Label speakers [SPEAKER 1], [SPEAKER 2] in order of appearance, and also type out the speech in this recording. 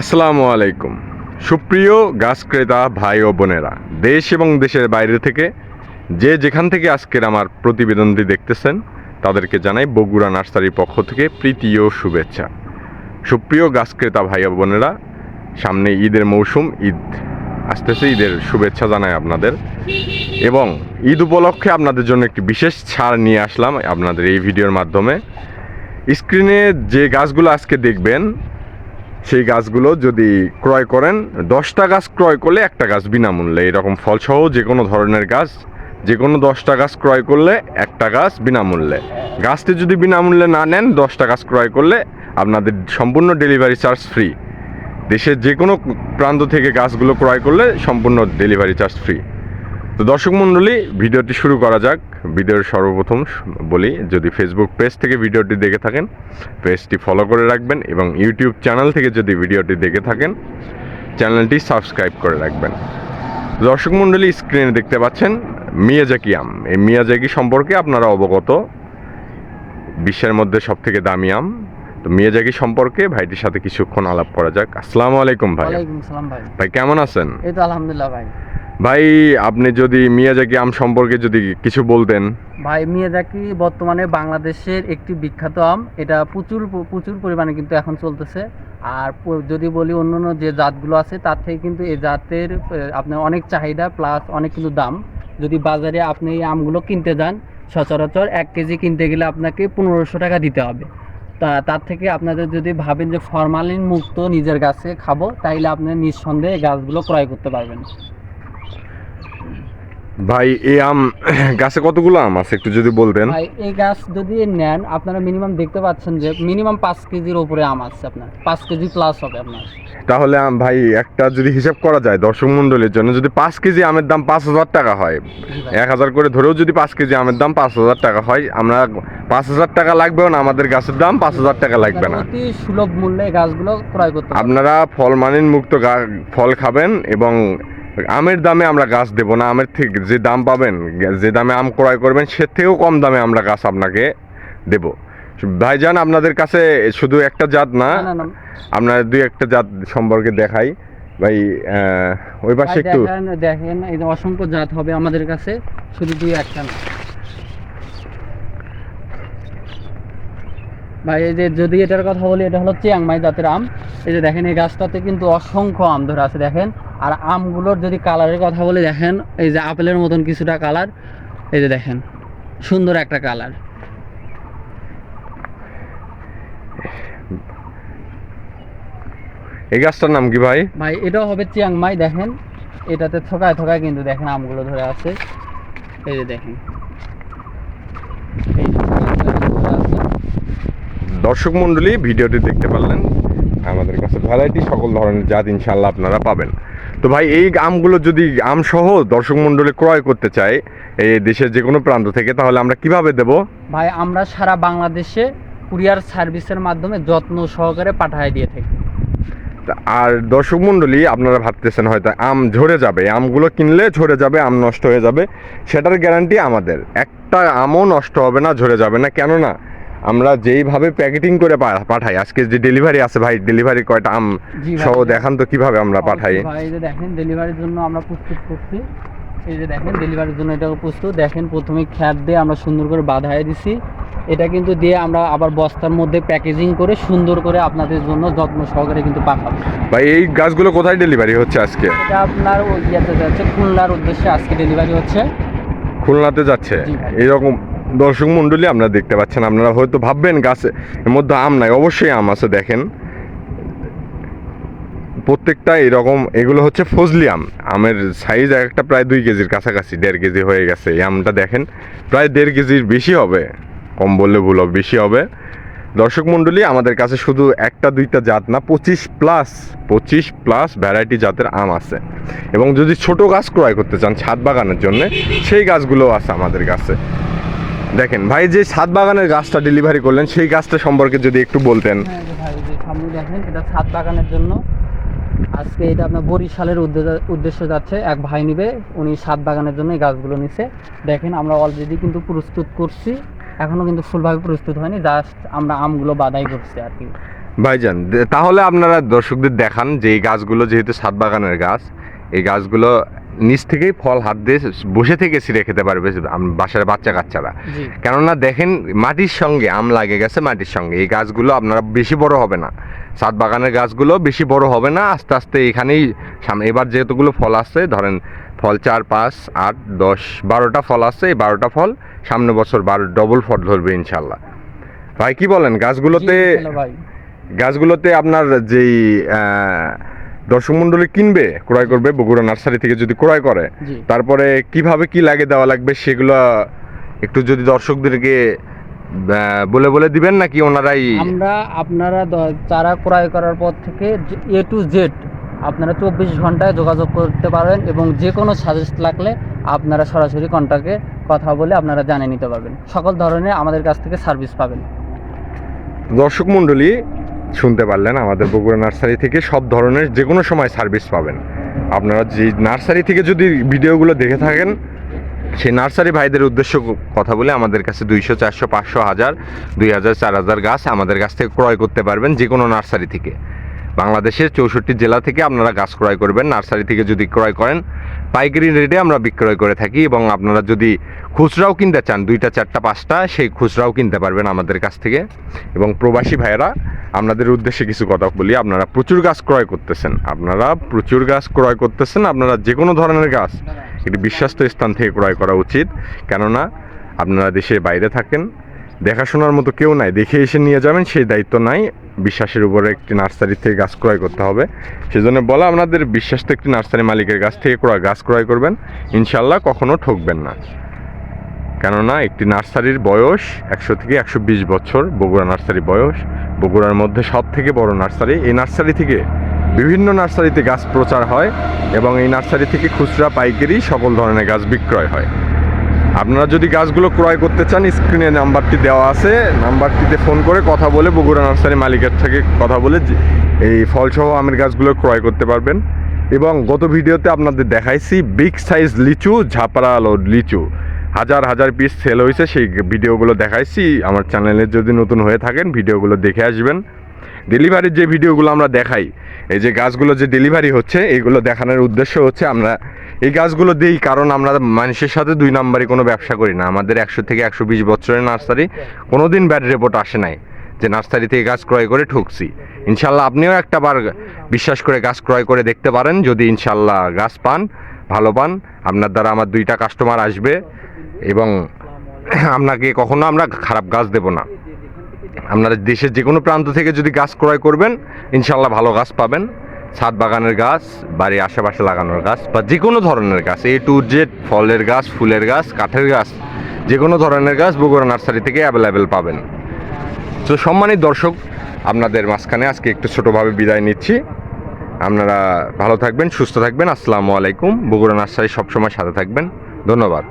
[SPEAKER 1] আসসালামু আলাইকুম। সুপ্রিয় গাছ ক্রেতা ভাই ও বোনেরা, দেশ এবং দেশের বাইরে থেকে যে যেখান থেকে আজকের আমার প্রতিবেদনটি দেখতেছেন, তাদেরকে জানাই বগুড়া নার্সারির পক্ষ থেকে প্রীতি ও শুভেচ্ছা। সুপ্রিয় গাছ ক্রেতা ভাই ও বোনেরা, সামনে ঈদের মৌসুম, ঈদ আসতেছে, ঈদের শুভেচ্ছা জানাই আপনাদের। এবং ঈদ উপলক্ষে আপনাদের জন্য একটি বিশেষ ছাড় নিয়ে আসলাম আপনাদের এই ভিডিওর মাধ্যমে। স্ক্রিনে যে গাছগুলো আজকে দেখবেন সেই গাছগুলো যদি ক্রয় করেন, দশটা গাছ ক্রয় করলে একটা গাছ বিনামূল্যে। এরকম ফলসহ যে কোনো ধরনের গাছ, যে কোনো দশটা গাছ ক্রয় করলে একটা গাছ বিনামূল্যে। গাছটি যদি বিনামূল্যে না নেন, দশটা গাছ ক্রয় করলে আপনাদের সম্পূর্ণ ডেলিভারি চার্জ ফ্রি। দেশের যে কোনো প্রান্ত থেকে গাছগুলো ক্রয় করলে সম্পূর্ণ ডেলিভারি চার্জ ফ্রি। তো দর্শক মণ্ডলী, ভিডিওটি শুরু করা যাক। ভিডিওর সর্বপ্রথম বলি যদি ফেসবুক পেজ থেকে ভিডিওটি দেখে থাকেন পেজটি ফলো করে রাখবেন এবং ইউটিউব চ্যানেল থেকে যদি ভিডিওটি দেখে থাকেন চ্যানেলটি সাবস্ক্রাইব করে রাখবেন। দর্শক মণ্ডলী স্ক্রিনে দেখতে পাচ্ছেন মিয়াজাকি আম। এই মিয়াজাকি সম্পর্কে আপনারা অবগত বিশ্বের মধ্যে সব থেকে দামি আম। তো মিয়াজাকি সম্পর্কে ভাইটির সাথে কিছুক্ষণ আলাপ করা যাক। আসসালামু আলাইকুম ভাই।
[SPEAKER 2] ভাই।
[SPEAKER 1] ভাই কেমন আছেন?
[SPEAKER 2] এই তো আলহামদুলিল্লাহ ভাই।
[SPEAKER 1] ভাই, আপনি যদি মিয়াজাকি আম সম্পর্কে যদি কিছু বলতেন।
[SPEAKER 2] ভাই, মিয়াজাকি বর্তমানে বাংলাদেশের একটি বিখ্যাত আম। এটা প্রচুর প্রচুর পরিমাণে কিন্তু এখন চলতেছে। আর যদি বলি অন্য অন্য যে জাতগুলো আছে, তার থেকে কিন্তু এই জাতের আপনার অনেক চাহিদা প্লাস অনেক কিন্তু দাম। যদি বাজারে আপনি এই আমগুলো কিনতে যান, সচরাচর এক কেজি কিনতে গেলে আপনাকে পনেরোশো টাকা দিতে হবে। তা, তার থেকে আপনাদের যদি ভাবেন যে ফরমালিন মুক্ত নিজের গাছে খাব, তাইলে আপনি নিঃসন্দেহে গাছগুলো ক্রয় করতে পারবেন।
[SPEAKER 1] ভাই এই আম গাছে কতগুলো আম আছে একটু যদি বলতেন?
[SPEAKER 2] ভাই এই গাছ যদি নেন আপনারা মিনিমাম দেখতে পাচ্ছেন যে মিনিমাম পাঁচ কেজির উপরে আম আছে আপনার। পাঁচ কেজি প্লাস হবে আপনার।
[SPEAKER 1] তাহলে আম ভাই একটা যদি হিসাব করা যায় দর্শক মন্ডলীর জন্য যদি পাঁচ কেজি আমের দাম পাঁচ হাজার টাকা হয় এক হাজার করে ধরেও যদি পাঁচ কেজি আমের দাম পাঁচ হাজার টাকা হয় আমরা পাঁচ হাজার টাকা লাগবেও না আমাদের গাছের দাম পাঁচ হাজার টাকা লাগবে না।
[SPEAKER 2] অতি সুলভ মূল্যে গাছগুলো ক্রয় করতে
[SPEAKER 1] আপনারা ফল মানিন মুক্ত ফল খাবেন এবং আমের দামে আমরা গাছ দেব না আমের থেকে যে দাম পাবেন যে দামে আম ক্রয় করবেন সে থেকেও কম দামে আমরা গাছ আপনাকে দেব। ভাইজান আপনাদের কাছে শুধু একটা জাত না। আপনার দুই একটা জাত সম্পর্কে দেখাই। ভাই ওই পাশে একটু।
[SPEAKER 2] দেখেন এই যে অসংখ্য জাত হবে আমাদের কাছে শুধু দুই একটা না। ভাই এই যে যদি এটার কথা বলি এটা হলো চিয়াংমাই জাতের আম। এই যে দেখেন এই গাছটাতে কিন্তু অসংখ্য আম ধরে আছে দেখেন। আর আমগুলোর যদি কালারের কথা বলে দেখেন এই যে আপেলের মতন কিছুটা কালার এই যে দেখেন সুন্দর একটা কালার।
[SPEAKER 1] এই গাছটার নাম কি ভাই?
[SPEAKER 2] ভাই এটাও হবে চিয়াংমাই দেখেন এটাতে থোকায় থোকায় কিন্তু দেখেন আমগুলো ধরে আছে। এই যে দেখেন।
[SPEAKER 1] দর্শক মণ্ডলী ভিডিওটি দেখতে পারলেন। আমাদের কাছে ভ্যারাইটি সকল ধরনের জাত ইনশাল্লাহ আপনারা পাবেন। তো ভাই এই আমগুলো যদি আম সহ দর্শক মণ্ডলী ক্রয় করতে চায় এই দেশের যে কোনো প্রান্ত থেকে তাহলে আমরা কীভাবে দেব?
[SPEAKER 2] ভাই আমরা সারা বাংলাদেশে কুরিয়ার সার্ভিসের মাধ্যমে যত্ন সহকারে পাঠায় দিয়ে থাকি।
[SPEAKER 1] আর দর্শক মণ্ডলী আপনারা ভাবতেছেন হয়তো আম ঝরে যাবে। আমগুলো কিনলে ঝরে যাবে আম নষ্ট হয়ে যাবে সেটার গ্যারান্টি আমাদের। একটা আমও নষ্ট হবে না ঝরে যাবে না। কেননা আমরা যেইভাবে প্যাকেটিং করে পাঠাই আজকে যে ডেলিভারি আছে ভাই ডেলিভারি কয়টা আম সহ দেখান তো কীভাবে আমরা পাঠাই।
[SPEAKER 2] ভাই এই যে দেখেন ডেলিভারির জন্য আমরা প্রস্তুত করছি। এই যে দেখেন ডেলিভারির জন্য এটা প্রস্তুত। দেখেন প্রথমে খ্যাত দিয়ে আমরা সুন্দর করে বাঁধায় দিছি। এটা কিন্তু দিয়ে আমরা আবার বস্তার মধ্যে প্যাকেজিং করে সুন্দর করে আপনাদের জন্য যত্ন সহকারে কিন্তু পাঠাবো।
[SPEAKER 1] ভাই এই গাছগুলো কোথায় ডেলিভারি হচ্ছে আজকে?
[SPEAKER 2] এটা আপনার ওই ইয়েতে যাচ্ছে খুলনার উদ্দেশ্যে আজকে ডেলিভারি হচ্ছে।
[SPEAKER 1] খুলনাতে যাচ্ছে। এইরকম দর্শক মণ্ডলী, আপনারা দেখতে পাচ্ছেন, আপনারা হয়তো ভাববেন গাছে এর মধ্যে আম নাই। অবশ্যই আম আছে, দেখেন। প্রত্যেকটা এরকম, এগুলো হচ্ছে ফজলি আম। আমের সাইজ একটা প্রায় দুই কেজির কাছাকাছি, দেড় কেজি হয়ে গেছে। এই আমটা দেখেন, প্রায় দেড় কেজির বেশি হবে, কম বললে ভুল বেশি হবে। দর্শক মণ্ডলী, আমাদের কাছে শুধু একটা, দুইটা জাত না, পঁচিশ প্লাস পঁচিশ প্লাস ভ্যারাইটি জাতের আম আছে। এবং যদি ছোট গাছ ক্রয় করতে চান ছাদ বাগানের জন্য, সেই গাছগুলোও আছে আমাদের কাছে। দেখেন ভাই যে ছাদ বাগানের গাছটা ডেলিভারি করলেন সেই গাছটা সম্পর্কে যদি একটু বলতেন।
[SPEAKER 2] হ্যাঁ ভাই যে সামনে দেখেন এটা ছাদ বাগানের জন্য। আজকে এটা আপনার বরিশালের উদ্দেশ্য যাচ্ছে এক ভাই নিবে উনি ছাদ বাগানের জন্য এই গাছগুলো নিছে। দেখেন আমরা অলরেডি কিন্তু প্রস্তুত করছি এখনও কিন্তু ফুলভাবে প্রস্তুত হয়নি জাস্ট আমরা আমগুলো বাদাই করছি আর কি।
[SPEAKER 1] ভাইজান তাহলে আপনারা দর্শকদের দেখান যে এই গাছগুলো যেহেতু সাত বাগানের গাছ এই গাছগুলো নিচ থেকেই ফল হাত দিয়ে বসে থেকে ছিঁড়ে খেতে পারবে বাসার বাচ্চা কাচ্চারা। কেননা দেখেন মাটির সঙ্গে আম লাগে গেছে মাটির সঙ্গে। এই গাছগুলো আপনারা বেশি বড় হবে না। সাত বাগানের গাছগুলো বেশি বড় হবে না আস্তে আস্তে এখানেই সামনে এবার যেহেতুগুলো ফল আসছে ধরেন ফল চার পাঁচ আট দশ বারোটা ফল আসছে এই বারোটা ফল সামনে বছর বারো ডবল ফল ধরবে ইনশাল্লাহ ভাই কি বলেন? গাছগুলোতে গাছগুলোতে আপনার যেই আহ, দর্শক মণ্ডলী কিনবে ক্রয় করবে বগুড়া নার্সারি থেকে যদি ক্রয় করে তারপরে কীভাবে কি লাগে দেওয়া লাগবে সেগুলো একটু যদি দর্শকদেরকে বলে বলে দিবেন নাকি ওনারাই?
[SPEAKER 2] আমরা আপনারা চারা ক্রয় করার পর থেকে এ টু জেড আপনারা চব্বিশ ঘন্টায় যোগাযোগ করতে পারেন এবং যে কোনো সাজেস্ট লাগলে আপনারা সরাসরি কন্ট্যাক্টে কথা বলে আপনারা জানিয়ে নিতে পারবেন। সকল ধরনের আমাদের কাছ থেকে সার্ভিস পাবেন।
[SPEAKER 1] দর্শক মণ্ডলী শুনতে পারলেন আমাদের বগুড়া নার্সারি থেকে সব ধরনের যে কোনো সময় সার্ভিস পাবেন। আপনারা যে নার্সারি থেকে যদি ভিডিওগুলো দেখে থাকেন, সেই নার্সারি ভাইদের উদ্দেশ্য কথা বলে আমাদের কাছে দুইশো, চারশো, পাঁচশো, হাজার, দুই হাজার, চার হাজার গাছ আমাদের কাছ থেকে ক্রয় করতে পারবেন যে কোনো নার্সারি থেকে। বাংলাদেশের চৌষট্টি জেলা থেকে আপনারা গাছ ক্রয় করবেন, নার্সারি থেকে যদি ক্রয় করেন, পাইকারি রেটে আমরা বিক্রয় করে থাকি এবং আপনারা যদি খুচরাও কিনতে চান, দুইটা, চারটা, পাঁচটা, সেই খুচরাও কিনতে পারবেন আমাদের কাছ থেকে। এবং প্রবাসী ভাইয়েরা, আপনাদের উদ্দেশ্যে কিছু কথা বলি, আপনারা প্রচুর গাছ ক্রয় করতেছেন। আপনারা প্রচুর গাছ ক্রয় করতেছেন, আপনারা যে কোনো ধরনের গাছ একটি বিশ্বস্ত স্থান থেকে ক্রয় করা উচিত। কেননা, আপনারা দেশে বাইরে থাকেন, দেখাশোনার মতো কেউ নাই, দেখে এসে নিয়ে যাবেন, সেই দায়িত্ব নাই। বিশ্বাসের উপরে একটি নার্সারি থেকে গাছ ক্রয় করতে হবে। সেজন্য বলা আপনাদের বিশ্বাস্ত একটি নার্সারি মালিকের কাছ থেকে ক্রয় গাছ ক্রয় করবেন। ইনশাল্লাহ কখনো ঠকবেন না। কেননা একটি নার্সারির বয়স একশো থেকে একশো বিশ বছর, বগুড়া নার্সারি বয়স। বগুড়ার মধ্যে সব থেকে বড় নার্সারি। এই নার্সারি থেকে বিভিন্ন নার্সারিতে গাছ প্রচার হয় এবং এই নার্সারি থেকে খুচরা, পাইকারি সকল ধরনের গাছ বিক্রয় হয়। আপনারা যদি গাছগুলো ক্রয় করতে চান, স্ক্রিনে নাম্বারটি দেওয়া আছে। নাম্বারটিতে ফোন করে কথা বলে বগুড়া নার্সারি মালিকের থেকে কথা বলে এই ফলসহ আমের গাছগুলো ক্রয় করতে পারবেন। এবং গত ভিডিওতে আপনাদের দেখাইছি বিগ সাইজ লিচু, ঝাপড়া আলো লিচু। হাজার হাজার পিস সেল হয়েছে সেই ভিডিওগুলো দেখাইছি। আমার চ্যানেলে যদি নতুন হয়ে থাকেন, ভিডিওগুলো দেখে আসবেন। ডেলিভারির যে ভিডিওগুলো আমরা দেখাই, এই যে গাছগুলো যে ডেলিভারি হচ্ছে এইগুলো দেখানোর উদ্দেশ্য হচ্ছে আমরা এই গাছগুলো দিই, কারণ আমরা মানুষের সাথে দুই নম্বরে কোনো ব্যবসা করি না। আমাদের একশো থেকে একশো বিশ বছরের নার্সারি কোনো দিন ব্যাড রিপোর্ট আসে নাই যে নার্সারি থেকে গাছ ক্রয় করে ঠকছি। ইনশাল্লাহ আপনিও একটা বার বিশ্বাস করে গাছ ক্রয় করে দেখতে পারেন, যদি ইনশাল্লাহ গাছ পান, ভালো পান, আপনার দ্বারা আমার দুইটা কাস্টমার আসবে এবং আপনাকে কখনো আমরা খারাপ গাছ দেব না। আপনারা দেশের যে কোনো প্রান্ত থেকে যদি গাছ ক্রয় করবেন, ইনশাল্লাহ ভালো গাছ পাবেন। ছাদ বাগানের গাছ, বাড়ির আশেপাশে লাগানোর গাছ, বা যে কোনো ধরনের গাছ এ টু জেড ফলের গাছ, ফুলের গাছ, কাঠের গাছ যে কোনো ধরনের গাছ বগুড়া নার্সারি থেকে অ্যাভেলেবেল পাবেন। তো সম্মানিত দর্শক, আপনাদের মাঝখানে আজকে একটু ছোটোভাবে বিদায় নিচ্ছি। আপনারা ভালো থাকবেন, সুস্থ থাকবেন। আসসালামু আলাইকুম। বগুড়া নার্সারি সবসময় সাথে থাকবেন। ধন্যবাদ।